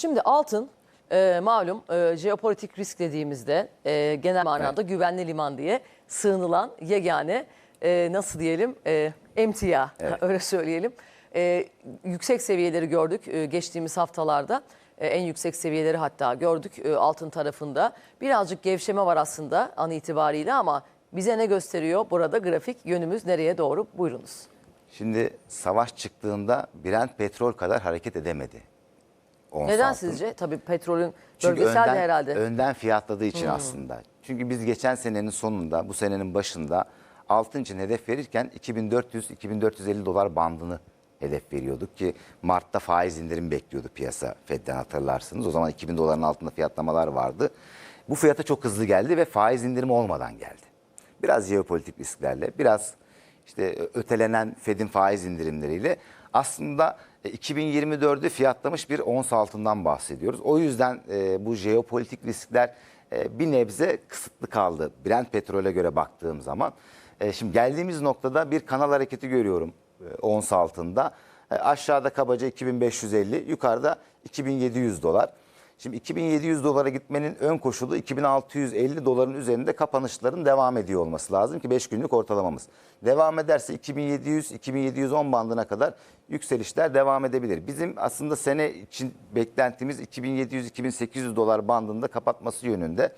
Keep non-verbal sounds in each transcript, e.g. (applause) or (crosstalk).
Şimdi altın e, malum e, jeopolitik risk dediğimizde e, genel manada güvenli liman diye sığınılan yegane e, nasıl diyelim e, emtia (laughs) öyle söyleyelim. E, yüksek seviyeleri gördük e, geçtiğimiz haftalarda. E, en yüksek seviyeleri hatta gördük e, altın tarafında. Birazcık gevşeme var aslında an itibariyle ama bize ne gösteriyor burada grafik yönümüz nereye doğru buyurunuz. Şimdi savaş çıktığında Brent petrol kadar hareket edemedi. Ons Neden altın. sizce? Tabii petrolün Çünkü bölgesel de önden, herhalde. Hmm. önden fiyatladığı için aslında. Çünkü biz geçen senenin sonunda, bu senenin başında altın için hedef verirken 2400-2450 dolar bandını hedef veriyorduk ki Mart'ta faiz indirim bekliyordu piyasa Fed'den hatırlarsınız. O zaman 2000 doların altında fiyatlamalar vardı. Bu fiyata çok hızlı geldi ve faiz indirimi olmadan geldi. Biraz jeopolitik risklerle, biraz işte ötelenen Fed'in faiz indirimleriyle aslında 2024'ü fiyatlamış bir ons altından bahsediyoruz. O yüzden e, bu jeopolitik riskler e, bir nebze kısıtlı kaldı Brent petrole göre baktığım zaman. E, Şimdi geldiğimiz noktada bir kanal hareketi görüyorum e, ons altında. E, Aşağıda kabaca 2550, yukarıda 2700 dolar. Şimdi 2700 dolara gitmenin ön koşulu 2650 doların üzerinde kapanışların devam ediyor olması lazım ki 5 günlük ortalamamız. Devam ederse 2700-2710 bandına kadar yükselişler devam edebilir. Bizim aslında sene için beklentimiz 2700-2800 dolar bandında kapatması yönünde.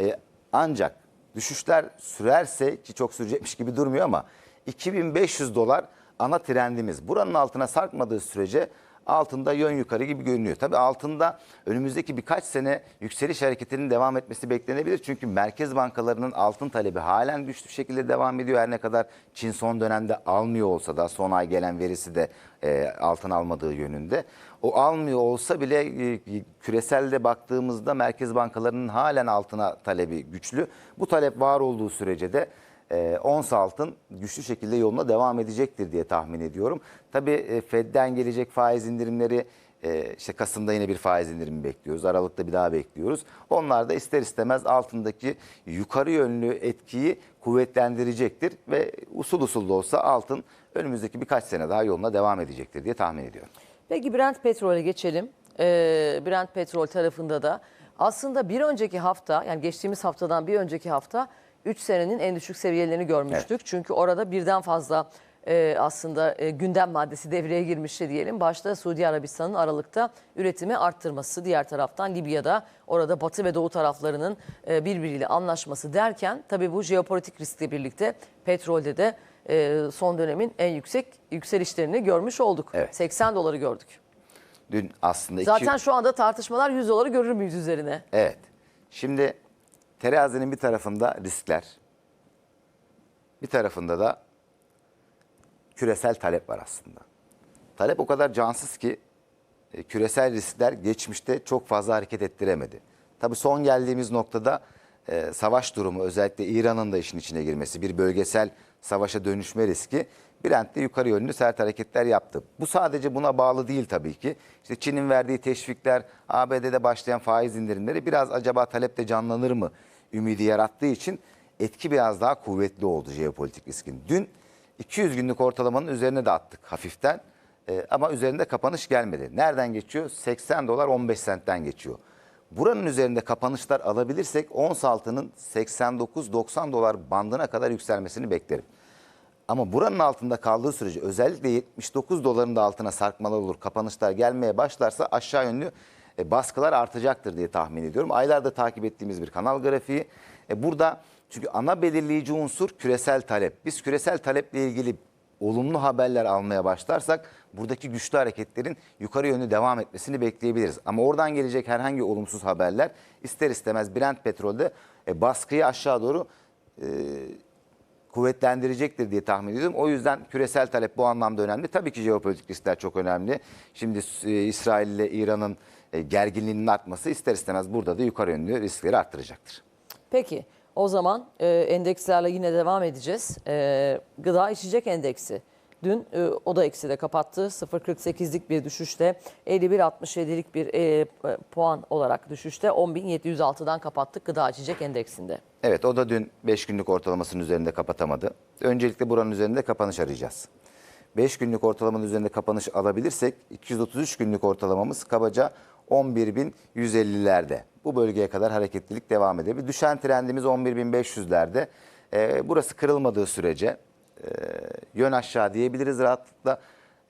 Ee, ancak düşüşler sürerse ki çok sürecekmiş gibi durmuyor ama 2500 dolar ana trendimiz. Buranın altına sarkmadığı sürece altında yön yukarı gibi görünüyor. Tabii altında önümüzdeki birkaç sene yükseliş hareketinin devam etmesi beklenebilir. Çünkü merkez bankalarının altın talebi halen güçlü şekilde devam ediyor. Her ne kadar Çin son dönemde almıyor olsa da son ay gelen verisi de e, altın almadığı yönünde. O almıyor olsa bile e, küreselde baktığımızda merkez bankalarının halen altına talebi güçlü. Bu talep var olduğu sürece de e, ons altın güçlü şekilde yoluna devam edecektir diye tahmin ediyorum. Tabii e, Fed'den gelecek faiz indirimleri e, işte Kasım'da yine bir faiz indirimi bekliyoruz. Aralık'ta bir daha bekliyoruz. Onlar da ister istemez altındaki yukarı yönlü etkiyi kuvvetlendirecektir ve usul usul da olsa altın önümüzdeki birkaç sene daha yoluna devam edecektir diye tahmin ediyorum. Peki Brent petrole geçelim. Ee, Brent petrol tarafında da aslında bir önceki hafta yani geçtiğimiz haftadan bir önceki hafta 3 senenin en düşük seviyelerini görmüştük. Çünkü orada birden fazla e, aslında e, gündem maddesi devreye girmişti diyelim. Başta Suudi Arabistan'ın Aralık'ta üretimi arttırması, diğer taraftan Libya'da orada Batı ve Doğu taraflarının e, birbiriyle anlaşması derken tabii bu jeopolitik riskle birlikte petrolde de e, son dönemin en yüksek yükselişlerini görmüş olduk. Evet. 80 doları gördük. Dün aslında iki- Zaten şu anda tartışmalar 100 doları görür müyüz üzerine? Evet. Şimdi terazinin bir tarafında riskler, bir tarafında da küresel talep var aslında. Talep o kadar cansız ki e, küresel riskler geçmişte çok fazla hareket ettiremedi. Tabii son geldiğimiz noktada e, savaş durumu özellikle İran'ın da işin içine girmesi, bir bölgesel savaşa dönüşme riski Brent'te yukarı yönlü sert hareketler yaptı. Bu sadece buna bağlı değil tabii ki. İşte Çin'in verdiği teşvikler, ABD'de başlayan faiz indirimleri biraz acaba talepte canlanır mı ümidi yarattığı için etki biraz daha kuvvetli oldu jeopolitik riskin. Dün 200 günlük ortalamanın üzerine de attık hafiften. Ee, ama üzerinde kapanış gelmedi. Nereden geçiyor? 80 dolar 15 sentten geçiyor. Buranın üzerinde kapanışlar alabilirsek ons altının 89-90 dolar bandına kadar yükselmesini beklerim. Ama buranın altında kaldığı sürece özellikle 79 doların da altına sarkmalar olur. Kapanışlar gelmeye başlarsa aşağı yönlü e, baskılar artacaktır diye tahmin ediyorum. Aylarda takip ettiğimiz bir kanal grafiği. E, Burada çünkü ana belirleyici unsur küresel talep. Biz küresel taleple ilgili olumlu haberler almaya başlarsak buradaki güçlü hareketlerin yukarı yönlü devam etmesini bekleyebiliriz. Ama oradan gelecek herhangi olumsuz haberler ister istemez Brent petrolde e, baskıyı aşağı doğru kuvvetlendirecektir diye tahmin ediyorum. O yüzden küresel talep bu anlamda önemli. Tabii ki jeopolitik riskler çok önemli. Şimdi e, İsrail ile İran'ın e, gerginliğinin artması ister istemez burada da yukarı yönlü riskleri arttıracaktır. Peki o zaman e, endekslerle yine devam edeceğiz. E, gıda içecek endeksi dün e, o da ekside kapattı. 0.48'lik bir düşüşte 51.67'lik bir e, e, puan olarak düşüşte 10.706'dan kapattık gıda içecek endeksinde. Evet o da dün 5 günlük ortalamasının üzerinde kapatamadı. Öncelikle buranın üzerinde kapanış arayacağız. 5 günlük ortalamanın üzerinde kapanış alabilirsek 233 günlük ortalamamız kabaca 11.150'lerde. Bu bölgeye kadar hareketlilik devam edebilir. Düşen trendimiz 11.500'lerde. Ee, burası kırılmadığı sürece yön aşağı diyebiliriz rahatlıkla.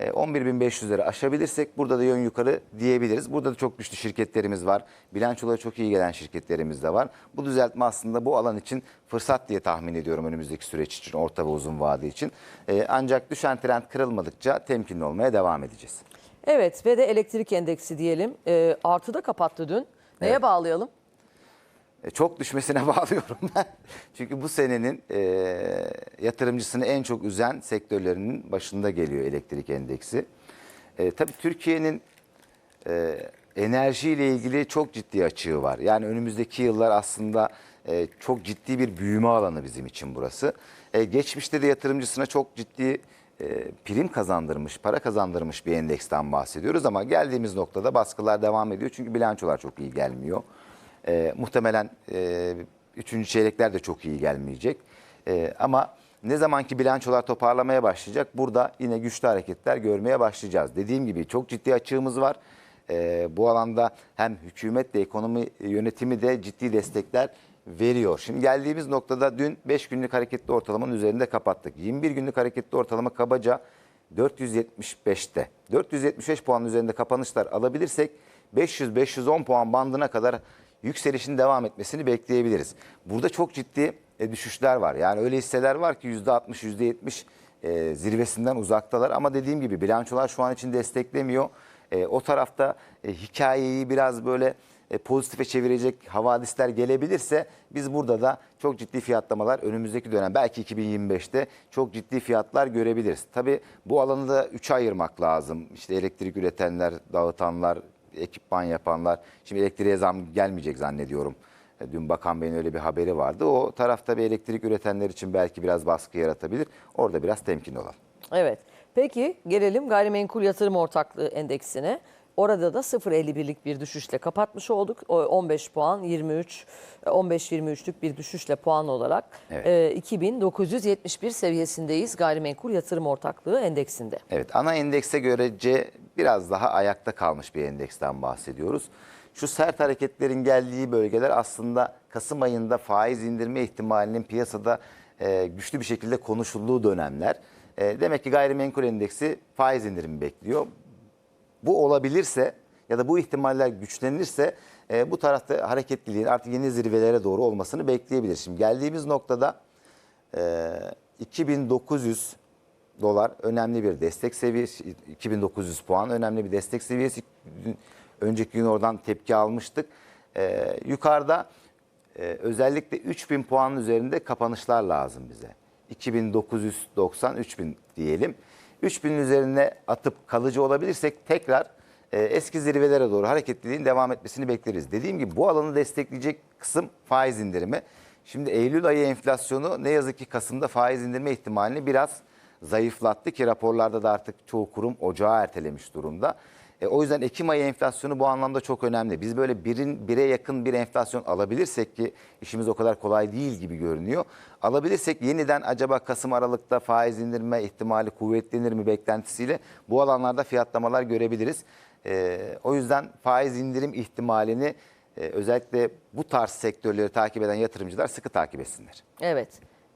E, 11.500'leri aşabilirsek burada da yön yukarı diyebiliriz. Burada da çok güçlü şirketlerimiz var. Bilançoları çok iyi gelen şirketlerimiz de var. Bu düzeltme aslında bu alan için fırsat diye tahmin ediyorum önümüzdeki süreç için, orta ve uzun vade için. E, ancak düşen trend kırılmadıkça temkinli olmaya devam edeceğiz. Evet ve de elektrik endeksi diyelim. E, artıda kapattı dün. Neye Evet. bağlayalım? E, Çok düşmesine (laughs) bağlıyorum ben. Çünkü bu senenin e, yatırımcısını en çok üzen sektörlerinin başında geliyor elektrik endeksi. E, tabii Türkiye'nin e, enerjiyle ilgili çok ciddi açığı var. Yani önümüzdeki yıllar aslında e, çok ciddi bir büyüme alanı bizim için burası. E, geçmişte de yatırımcısına çok ciddi e, prim kazandırmış, para kazandırmış bir endeksten bahsediyoruz ama geldiğimiz noktada baskılar devam ediyor çünkü bilançolar çok iyi gelmiyor. E, muhtemelen e, üçüncü çeyrekler de çok iyi gelmeyecek. E, ama ne zamanki bilançolar toparlamaya başlayacak burada yine güçlü hareketler görmeye başlayacağız. Dediğim gibi çok ciddi açığımız var. E, bu alanda hem hükümet de ekonomi yönetimi de ciddi destekler veriyor. Şimdi geldiğimiz noktada dün 5 günlük hareketli ortalamanın üzerinde kapattık. 21 günlük hareketli ortalama kabaca 475'te. 475 puanın üzerinde kapanışlar alabilirsek 500-510 puan bandına kadar yükselişin devam etmesini bekleyebiliriz. Burada çok ciddi e, düşüşler var. Yani öyle hisseler var ki %60, %70 e, zirvesinden uzaktalar. Ama dediğim gibi bilançolar şu an için desteklemiyor. E, o tarafta hikayeyi biraz böyle pozitife çevirecek havadisler gelebilirse biz burada da çok ciddi fiyatlamalar önümüzdeki dönem belki 2025'te çok ciddi fiyatlar görebiliriz. Tabii bu alanı da üçe ayırmak lazım. İşte elektrik üretenler, dağıtanlar, ekipman yapanlar. Şimdi elektriğe zam gelmeyecek zannediyorum. E, Dün Bakan Bey'in öyle bir haberi vardı. O tarafta bir elektrik üretenler için belki biraz baskı yaratabilir. Orada biraz temkinli olalım. Evet. Peki gelelim gayrimenkul yatırım ortaklığı endeksine. Orada da 0.51'lik bir düşüşle kapatmış olduk. O 15 puan 23 15-23'lük bir düşüşle puan olarak Evet. e, 2971 seviyesindeyiz gayrimenkul yatırım ortaklığı endeksinde. Evet ana endekse görece biraz daha ayakta kalmış bir endeksten bahsediyoruz. Şu sert hareketlerin geldiği bölgeler aslında Kasım ayında faiz indirme ihtimalinin piyasada e, güçlü bir şekilde konuşulduğu dönemler. E, demek ki gayrimenkul endeksi faiz indirimi bekliyor. Bu olabilirse ya da bu ihtimaller güçlenirse e, bu tarafta hareketliliğin artık yeni zirvelere doğru olmasını bekleyebilir. Şimdi geldiğimiz noktada e, 2900 dolar önemli bir destek seviyesi, 2900 puan önemli bir destek seviyesi. Önceki gün oradan tepki almıştık. E, yukarıda e, özellikle 3000 puanın üzerinde kapanışlar lazım bize. 2990 3000 diyelim. 3000'in üzerine atıp kalıcı olabilirsek tekrar e, eski zirvelere doğru hareketliliğin devam etmesini bekleriz. Dediğim gibi bu alanı destekleyecek kısım faiz indirimi. Şimdi Eylül ayı enflasyonu ne yazık ki Kasım'da faiz indirme ihtimalini biraz zayıflattı ki raporlarda da artık çoğu kurum ocağa ertelemiş durumda. E, o yüzden Ekim ayı enflasyonu bu anlamda çok önemli. Biz böyle birin bire yakın bir enflasyon alabilirsek ki işimiz o kadar kolay değil gibi görünüyor. Alabilirsek yeniden acaba Kasım Aralık'ta faiz indirme ihtimali kuvvetlenir mi beklentisiyle bu alanlarda fiyatlamalar görebiliriz. E, o yüzden faiz indirim ihtimalini e, özellikle bu tarz sektörleri takip eden yatırımcılar sıkı takip etsinler. Evet.